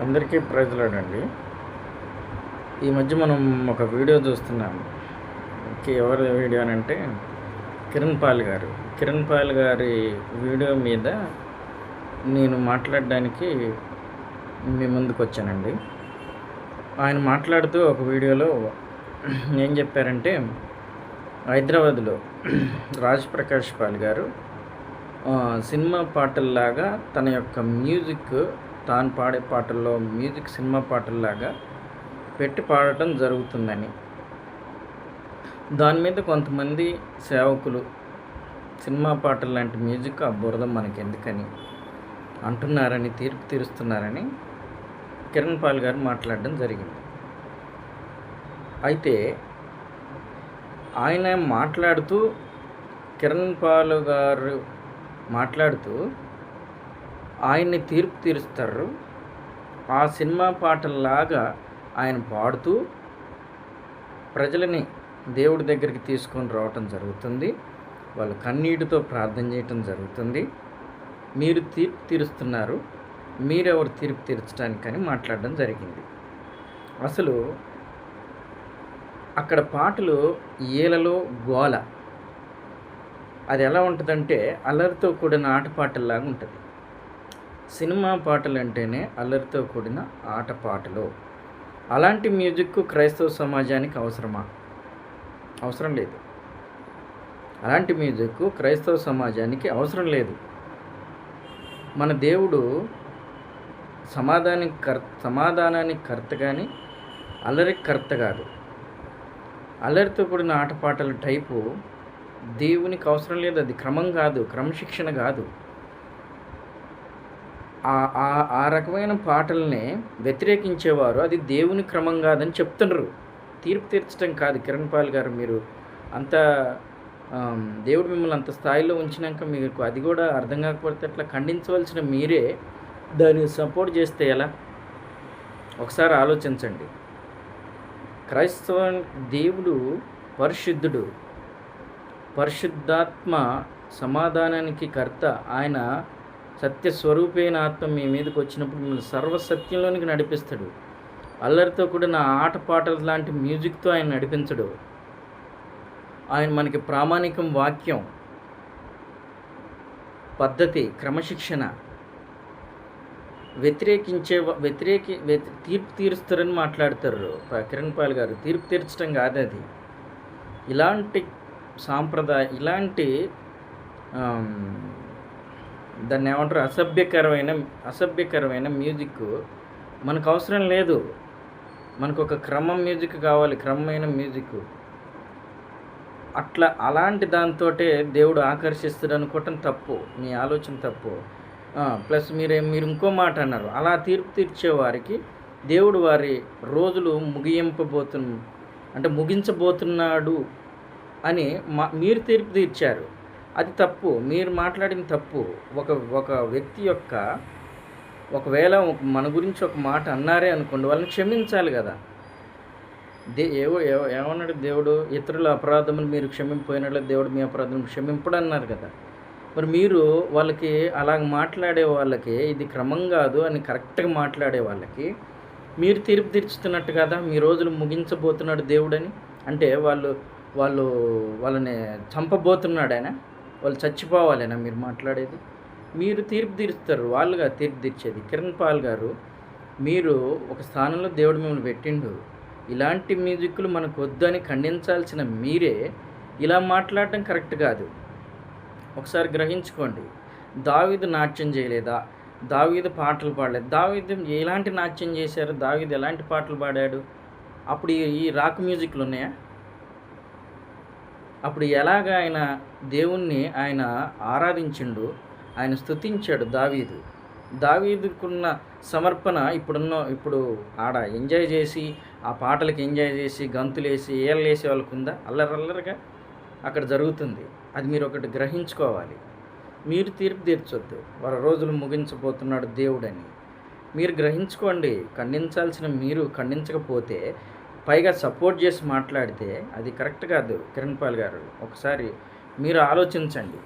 అందరికీ ప్రజలాడండి ఈ మధ్య మనం ఒక వీడియో చూస్తున్నాం. కి- ఎవరి వీడియో అని అంటే కిరణ్ పాల్ గారు. కిరణ్ పాల్ గారి వీడియో మీద నేను మాట్లాడడానికి మీ ముందుకు వచ్చానండి. ఆయన మాట్లాడుతూ ఒక వీడియోలో ఏం చెప్పారంటే హైదరాబాద్లో రాజ్ ప్రకాష్ పాల్ గారు సినిమా పాటల్లాగా తన యొక్క మ్యూజిక్ తాను పాడే పాటల్లో మ్యూజిక్ సినిమా పాటల్లాగా పెట్టి పాడటం జరుగుతుందని. దాని మీద కొంతమంది సేవకులు సినిమా పాటలు లాంటి మ్యూజిక్ ఆ బురద మనకెందుకని అంటున్నారని తీర్పు తీరుస్తున్నారని కిరణ్ పాల్ గారు మాట్లాడడం జరిగింది. అయితే ఆయన మాట్లాడుతూ కిరణ్ పాల్ గారు మాట్లాడుతూ ఆయన్ని తీర్పు తీరుస్తారు. ఆ సినిమా పాటల్లాగా ఆయన పాడుతూ ప్రజలని దేవుడి దగ్గరికి తీసుకొని రావటం జరుగుతుంది. వాళ్ళు కన్నీటితో ప్రార్థన చేయటం జరుగుతుంది. మీరు తీర్పు తీరుస్తున్నారు. మీరెవరు తీర్పు తీర్చడానికని మాట్లాడడం జరిగింది. అసలు అక్కడ పాటలు ఏలలో గోల. అది ఎలా ఉంటుందంటే అల్లరితో కూడిన ఆట పాటల్లాగా ఉంటుంది. సినిమా పాటలు అంటేనే అల్లరితో కూడిన ఆట పాటలు. అలాంటి మ్యూజిక్ క్రైస్తవ సమాజానికి అవసరమా? అవసరం లేదు. అలాంటి మ్యూజిక్ క్రైస్తవ సమాజానికి అవసరం లేదు. మన దేవుడు సమాధానికి కర్ సమాధానానికి కర్త కానీ అల్లరికి కర్త కాదు. అల్లరితో కూడిన ఆటపాటల టైపు దేవునికి అవసరం లేదు. అది క్రమం కాదు క్రమశిక్షణ కాదు. ఆ ఆ- రకమైన పాటల్ని వ్యతిరేకించేవారు. అది దేవుని క్రమం కాదని చెప్తున్నారు తీర్పు తీర్చడం కాదు. కిరణ్ పాల్ గారు మీరు అంత దేవుడు మిమ్మల్ని అంత స్థాయిలో ఉంచినాక మీకు అది కూడా అర్థం కాకపోతే అట్లా ఖండించవలసిన మీరే దాన్ని సపోర్ట్ చేస్తే ఎలా? ఒకసారి ఆలోచించండి. క్రైస్తవ దేవుడు పరిశుద్ధుడు. పరిశుద్ధాత్మ సమాధానానికి కర్త. ఆయన సత్యస్వరూపైన ఆత్మ మీ మీదకి వచ్చినప్పుడు మిమ్మల్ని సర్వసత్యంలోనికి నడిపిస్తాడు. అల్లరితో కూడిన ఆటపాటల లాంటి మ్యూజిక్తో ఆయన నడిపించడు. ఆయన మనకి ప్రామాణికం వాక్యం పద్ధతి క్రమశిక్షణ వ్యతిరేకించే వ్యతిరేకి వ్యతి తీర్పు తీరుస్తారని మాట్లాడతారు ప- కిరణ్ పాల్ గారు. తీర్పు తీర్చడం కాదు అది ఇలాంటి సాంప్రదాయ ఇలాంటి దాన్ని ఏమంటారు? అసభ్యకరమైన అసభ్యకరమైన మ్యూజిక్ మనకు అవసరం లేదు. మనకు ఒక క్రమం మ్యూజిక్ కావాలి క్రమమైన మ్యూజిక్ అట్లా అలాంటి దాంతో దేవుడు ఆకర్షిస్తాడు అనుకోవటం తప్పు మీ ఆలోచన తప్పు. ప్లస్ మీరే మీరు ఇంకో మాట అన్నారు. అలా తీర్పు తీర్చే వారికి దేవుడు వారి రోజులు ముగింపబోతు అంటే ముగించబోతున్నాడు అని మా మీరు తీర్పు తీర్చారు. అది తప్పు. మీరు మాట్లాడిన తప్పు. ఒక ఒక వ్యక్తి యొక్క ఒకవేళ మన గురించి ఒక మాట అన్నారే అనుకోండి వాళ్ళని క్షమించాలి కదా. దే ఏవో ఏమన్నాడు దేవుడు? ఇతరుల అపరాధములు మీరు క్షమింపోయినట్లు దేవుడు మీ అపరాధం క్షమింపడు అన్నారు కదా. మరి మీరు వాళ్ళకి అలాగ మాట్లాడే వాళ్ళకి ఇది క్రమం కాదు అని కరెక్ట్గా మాట్లాడే వాళ్ళకి మీరు తీర్పు తీర్చుతున్నట్టు కదా మీ రోజులు ముగించబోతున్నాడు దేవుడని? అంటే వాళ్ళు వాళ్ళు వాళ్ళని చంపబోతున్నాడు ఆయన? వాళ్ళు చచ్చిపోవాలేనా మీరు మాట్లాడేది. మీరు తీర్పు తీరుస్తారు వాళ్ళుగా తీర్పు తీర్చేది కిరణ్ పాల్ గారు మీరు ఒక స్థానంలో దేవుడు మిమ్మల్ని పెట్టిండు. ఇలాంటి మ్యూజిక్లు మనకు వద్దని ఖండించాల్సిన మీరే ఇలా మాట్లాడటం కరెక్ట్ కాదు. ఒకసారి గ్రహించుకోండి. దావీదు నాట్యం చేయలేదా? దావీదు పాటలు పాడలేదు. దావీదు ఎలాంటి నాట్యం చేశారు? దావీదు ఎలాంటి పాటలు పాడాడు? అప్పుడు ఈ- రాక్ మ్యూజిక్లు ఉన్నాయా? అప్పుడు ఎలాగ ఆయన దేవుణ్ణి ఆయన ఆరాధించిండు ఆయన స్తుతించాడు దావీదు. దావీదుకున్న సమర్పణ ఇప్పుడున్న ఇప్పుడు ఆడ ఎంజాయ్ చేసి ఆ పాటలకి ఎంజాయ్ చేసి గంతులేసి ఏళ్ళేసే వాళ్ళకు ఉందా అల్లరల్లరగా అక్కడ జరుగుతుంది. అది మీరు ఒకటి గ్రహించుకోవాలి. మీరు తీర్పు తీర్చొద్దు. వారి రోజులు ముగించబోతున్నాడు దేవుడని. మీరు గ్రహించుకోండి. ఖండించాల్సిన మీరు ఖండించకపోతే పైగా సపోర్ట్ చేసి మాట్లాడితే అది కరెక్ట్ కాదు కిరణ్ పాల్ గారు. ఒకసారి మీరు ఆలోచించండి.